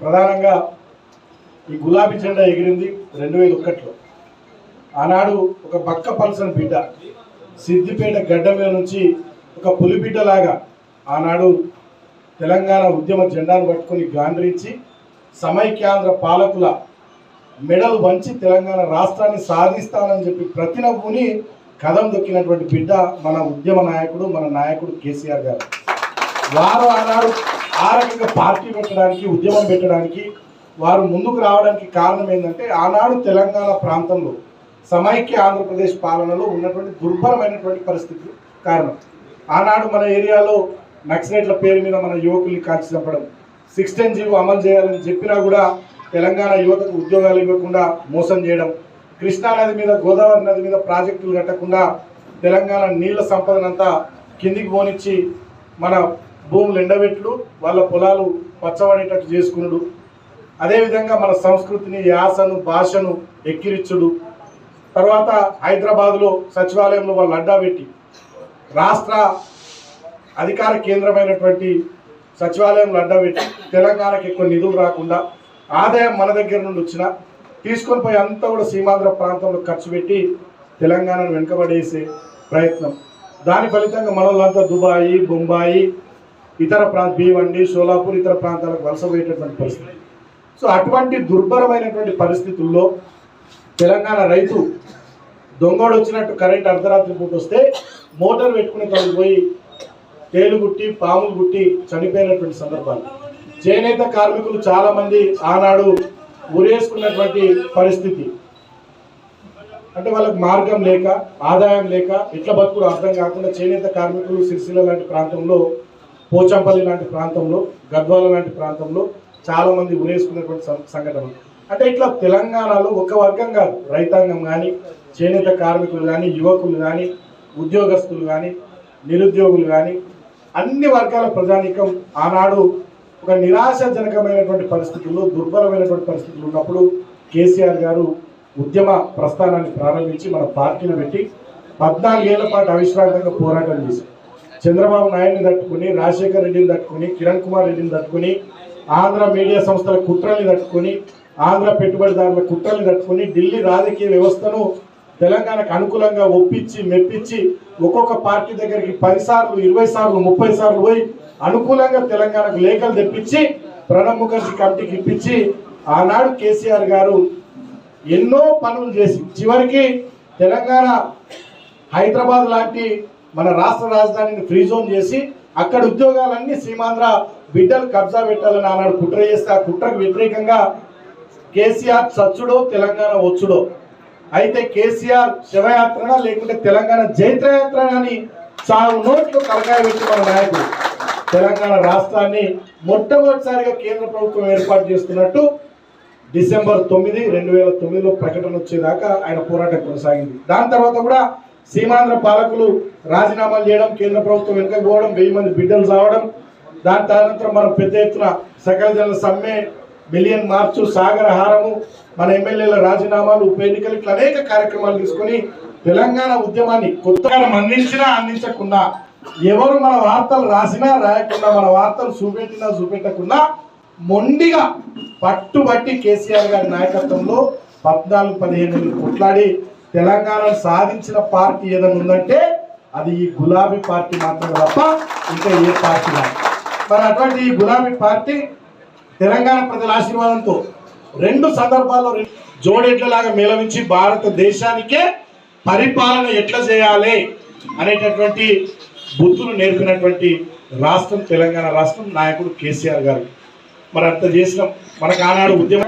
ప్రధానంగా ఈ గులాబీ జెండా ఎగిరింది రెండు వేల ఒకటిలో ఆనాడు ఒక బక్క పల్సన్ బిడ్డ సిద్దిపేట గడ్డ మీద నుంచి ఒక పులిబిడ్డలాగా ఆనాడు తెలంగాణ ఉద్యమ జెండాను పట్టుకొని గాండ్రించి సమైక్యాంధ్ర పాలకుల మెడలు వంచి తెలంగాణ రాష్ట్రాన్ని సాధిస్తానని చెప్పి ప్రతినభూని కథం దొక్కినటువంటి బిడ్డ మన ఉద్యమ నాయకుడు మన నాయకుడు కేసీఆర్ గారు. వారు ఆనాడు ఆ రకంగా పార్టీ పెట్టడానికి ఉద్యమం పెట్టడానికి వారు ముందుకు రావడానికి కారణం ఏంటంటే ఆనాడు తెలంగాణ ప్రాంతంలో సమైక్య ఆంధ్రప్రదేశ్ పాలనలో ఉన్నటువంటి దుర్భరమైనటువంటి పరిస్థితులు కారణం. ఆనాడు మన ఏరియాలో నక్సలైట్ల పేరు మీద మన యువకుల్ని కాల్చి చంపడం సిక్స్టెన్ జీవో అమలు చేయాలని చెప్పినా కూడా తెలంగాణ యువతకు ఉద్యోగాలు ఇవ్వకుండా మోసం చేయడం కృష్ణా నది మీద గోదావరి నది మీద ప్రాజెక్టులు కట్టకుండా తెలంగాణ నీళ్ళ సంపదనంతా కిందికి పోనిచ్చి మన భూములు ఎండబెట్లు వాళ్ళ పొలాలు పచ్చబడేటట్టు చేసుకునుడు. అదేవిధంగా మన సంస్కృతిని యాసను భాషను ఎక్కిరిచ్చుడు. తర్వాత హైదరాబాద్లో సచివాలయంలో వాళ్ళు అడ్డా పెట్టి రాష్ట్ర అధికార కేంద్రమైనటువంటి సచివాలయంలో అడ్డా పెట్టి తెలంగాణకి ఎక్కువ నిధులు రాకుండా ఆదాయం మన దగ్గర నుండి వచ్చిన తీసుకొని పోయి అంతా కూడా సీమాంధ్ర ప్రాంతంలో ఖర్చు పెట్టి తెలంగాణను వెనుకబడేసే ప్రయత్నం. దాని ఫలితంగా మనల్లంతా దుబాయి బొంబాయి ఇతర ప్రాంత భీవండి షోలాపూర్ ఇతర ప్రాంతాలకు వలస పోయేటటువంటి పరిస్థితి. సో అటువంటి దుర్భరమైనటువంటి పరిస్థితుల్లో తెలంగాణ రైతు దొంగోడు వచ్చినట్టు కరెంట్ అర్ధరాత్రి పూట వస్తే మోటార్ పెట్టుకుని తను పోయి తేలు గుట్టి పాములు గుట్టి చనిపోయినటువంటి సందర్భాలు. చేనేత కార్మికులు చాలామంది ఆనాడు ఉరేసుకున్నటువంటి పరిస్థితి. అంటే వాళ్ళకి మార్గం లేక ఆదాయం లేక ఎట్ల బతుకుడు అర్థం కాకుండా చేనేత కార్మికులు సిరిసిల్ల లాంటి ప్రాంతంలో పోచంపల్లి లాంటి ప్రాంతంలో గద్వాల లాంటి ప్రాంతంలో చాలా మంది ఉరేసుకున్నటువంటి సంఘటన సంఘటనలు. అంటే ఇట్లా తెలంగాణలో ఒక వర్గం కాదు. రైతాంగం కానీ చేనేత కార్మికులు కానీ యువకులు కానీ ఉద్యోగస్తులు కానీ నిరుద్యోగులు కానీ అన్ని వర్గాల ప్రజానీకం ఆనాడు ఒక నిరాశాజనకమైనటువంటి పరిస్థితుల్లో దుర్బలమైనటువంటి పరిస్థితులు ఉన్నప్పుడు కేసీఆర్ గారు ఉద్యమ ప్రస్థానాన్ని ప్రారంభించి మన పార్టీని పెట్టి పద్నాలుగేళ్ళ పాటు అవిశ్రాంతంగా పోరాటం చేశారు. చంద్రబాబు నాయుడిని తట్టుకుని రాజశేఖర రెడ్డిని తట్టుకుని కిరణ్ కుమార్ రెడ్డిని తట్టుకుని ఆంధ్ర మీడియా సంస్థల కుట్రల్ని తట్టుకుని ఆంధ్ర పెట్టుబడిదారుల కుట్రల్ని తట్టుకుని ఢిల్లీ రాజకీయ వ్యవస్థను తెలంగాణకు అనుకూలంగా ఒప్పించి మెప్పించి ఒక్కొక్క పార్టీ దగ్గరికి పది సార్లు ఇరవై సార్లు ముప్పై సార్లు పోయి అనుకూలంగా తెలంగాణకు లేఖలు తెప్పించి ప్రణబ్ ముఖర్జీ కమిటీకి ఇప్పించి ఆనాడు కేసీఆర్ గారు ఎన్నో పనులు చేసి చివరికి తెలంగాణ హైదరాబాద్ లాంటి మన రాష్ట్ర రాజధానిని ఫ్రీ జోన్ చేసి అక్కడ ఉద్యోగాలన్నీ సీమాంధ్ర బిడ్డలు కబ్జా పెట్టాలని ఆనాడు కుట్ర చేస్తే ఆ కుట్రకు వ్యతిరేకంగా కేసీఆర్ చచ్చుడో తెలంగాణ వచ్చుడో. అయితే కేసీఆర్ శివయాత్రన లేకుంటే తెలంగాణ జైత్రయాత్ర అని చాలా నోట్లు కలకాయ పెట్టి మన నాయకుడు తెలంగాణ రాష్ట్రాన్ని మొట్టమొదటిసారిగా కేంద్ర ప్రభుత్వం ఏర్పాటు చేస్తున్నట్టు డిసెంబర్ తొమ్మిది రెండు వేల తొమ్మిదిలో ప్రకటన వచ్చేదాకా ఆయన పోరాటం కొనసాగింది. దాని తర్వాత కూడా సీమాంధ్ర పాలకులు రాజీనామాలు చేయడం కేంద్ర ప్రభుత్వం వెనుకకు పోవడం వెయ్యి మంది బిడ్డలు చావడం దాని తదనంతరం మనం పెద్ద ఎత్తున సకల జన సమ్మె మిలియన్ మార్చు సాగర హారము మన ఎమ్మెల్యేల రాజీనామాలు ఉప ఎన్నికలు ఇట్లా అనేక కార్యక్రమాలు తీసుకొని తెలంగాణ ఉద్యమాన్ని కొత్తగా అందించినా అందించకుండా ఎవరు మన వార్తలు రాసినా రాయకుండా మన వార్తలు చూపెట్టినా చూపెట్టకుండా మొండిగా పట్టుబట్టి కేసీఆర్ గారి నాయకత్వంలో పద్నాలుగు పదిహేను కొట్లాడి తెలంగాణ సాధించిన పార్టీ ఏదైనా ఉందంటే అది ఈ గులాబీ పార్టీ మాత్రమే తప్ప ఇంకా ఏ పార్టీ మరి అటువంటి ఈ గులాబీ పార్టీ తెలంగాణ ప్రజల ఆశీర్వాదంతో రెండు సందర్భాల్లో రె- జోడెడ్లలాగా మేళవించి భారతదేశానికే పరిపాలన ఎట్లా చేయాలి అనేటటువంటి బుద్ధులు నేర్పినటువంటి రాష్ట్రం తెలంగాణ రాష్ట్రం నాయకుడు కేసీఆర్ గారు. మరి అంత చేసిన మనకు ఆనాడు ఉద్యమ